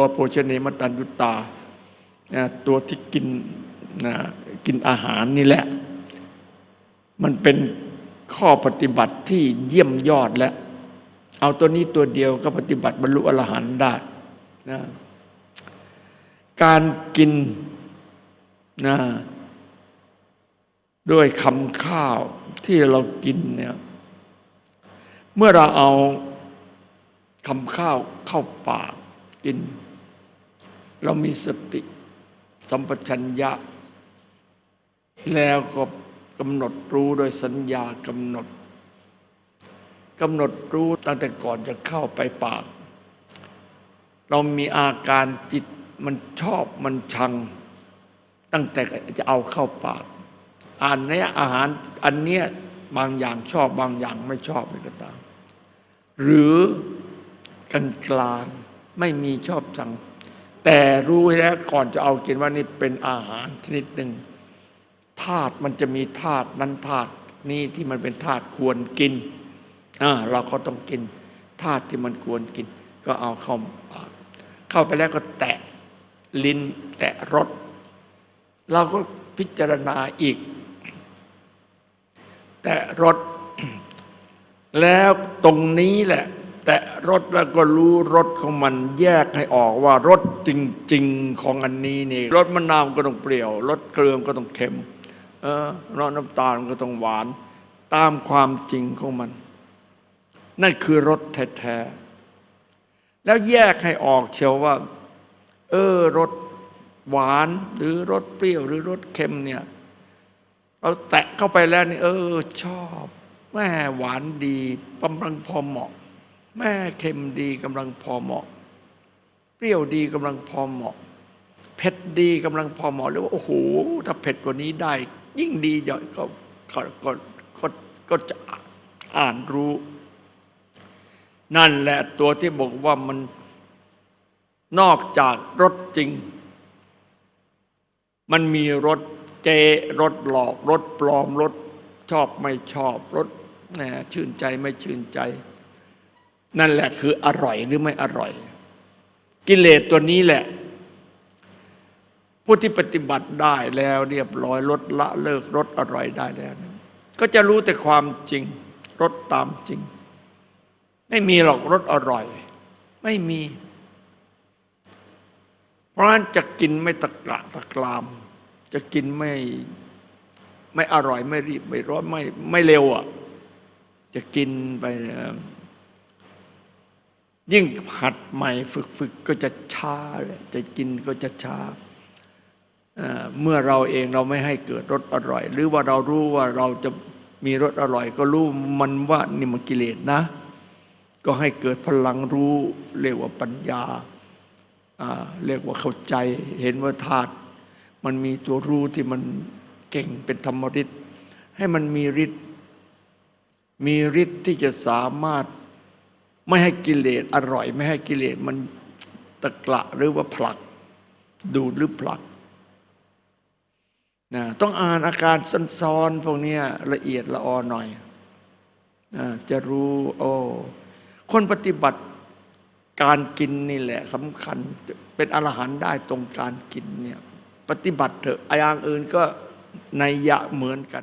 ตัวโภชเนมตัญยุตานะตัวที่กินนะกินอาหารนี่แหละ มันเป็นข้อปฏิบัติที่เยี่ยมยอดแล้ว เอาตัวนี้ตัวเดียวก็ปฏิบัติบรรลุอรหันต์ได้นะการกินนะด้วยคำข้าวที่เรากินเนี่ยเมื่อเราเอาคำข้าวเข้าปากกิน เรามีสติ สัมปชัญญะ แล้วก็กำหนดรู้โดยสัญญากำหนดกำหนดรู้ตั้งแต่ก่อนจะเข้าไปปาก เรามีอาการจิตมันชอบมันชัง ตั้งแต่จะเอาเข้าปากอันเนี้ยอาหารอันเนี้ยบางอย่างชอบบางอย่างไม่ชอบเลยก็ตาม หรือกันกลางไม่มีชอบจัง แต่รู้แล้วก่อนจะเอากินว่านี่เป็นอาหารชนิดหนึ่งธาตุมันจะมีธาตุนั้นธาตุนี้ที่มันเป็นธาตุควรกินอ่าเราก็ต้องกินธาตุที่มันควรกิน ก็เอาเข้าเข้าไปแล้วก็แตะลิ้นแตะรสเราก็พิจารณาอีก แตะรสแล้วตรงนี้แหละ แตะรสแล้วก็รู้รสของมันแยกให้ออกว่ารส จริง ๆของอันนี้นี่รสมะนาวก็ต้องเปรี้ยวรสเกลือก็ต้องเค็มเออรสน้ำตาลก็ต้องหวาน ตามความจริงของมัน นั่นคือรสแท้ๆแล้วแยกให้ออกเชียวว่า เออรสหวานหรือรสเปรี้ยว หรือรสเค็มเนี่ยเราแตะเข้าไปแล้วนี่เออ ชอบแม่หวานดีกำลังพอเหมาะ แม่เค็มดีกำลังพอเหมาะ เปรี้ยวดีกำลังพอเหมาะเผ็ดดีกำลังพอเหมาะหรือว่าโอ้โหถ้าเผ็ดกว่านี้ได้ ยิ่งดีเดี๋ยวก็ก็ก็ก็ก็จะอ่านรู้ นั่นแหละตัวที่บอกว่ามันนอกจากรสจริง มันมีรสเจรสหลอกรสปลอมรสชอบไม่ชอบรสแหมชื่นใจไม่ชื่นใจ นั่นแหละคืออร่อยหรือไม่อร่อย กิเลสตัวนี้แหละ ผู้ที่ปฏิบัติได้แล้วเรียบร้อยลดละเลิกรสอร่อยได้แล้ว ก็จะรู้แต่ความจริงรสตามจริง ไม่มีหรอกรสอร่อย ไม่มี เพราะฉะนั้นจะกินไม่ตะกระตะกราม จะกินไม่ไม่อร่อยไม่รีบไม่ร้อนไม่ไม่เร็วอะจะกินไป ยิ่งหัดใหม่ฝึกฝึกก็จะช้าเลยจะกินก็จะช้า เมื่อเราเองเราไม่ให้เกิดรสอร่อย หรือว่าเรารู้ว่าเราจะมีรสอร่อย ก็รู้มันว่านี่มันกิเลสนะ ก็ให้เกิดพลังรู้เรียกว่าปัญญาอ่าเรียกว่าเข้าใจ เห็นว่าธาตุมันมีตัวรู้ที่มันเก่งเป็นธรรมฤทธิ์ให้มันมีฤทธิ์มีฤทธิ์ที่จะสามารถ ไม่ให้กิเลสอร่อย ไม่ให้กิเลสมันตะกละหรือว่าผลัก ดูดหรือผลักนะต้องอ่านอาการซ้อนๆพวกนี้ละเอียดละออหน่อยนะจะรู้โอ้คนปฏิบัติการกินนี่แหละสำคัญเป็นอรหันต์ได้ตรงการกินเนี่ยปฏิบัติเถอะอย่างอื่นก็ในยะเหมือนกัน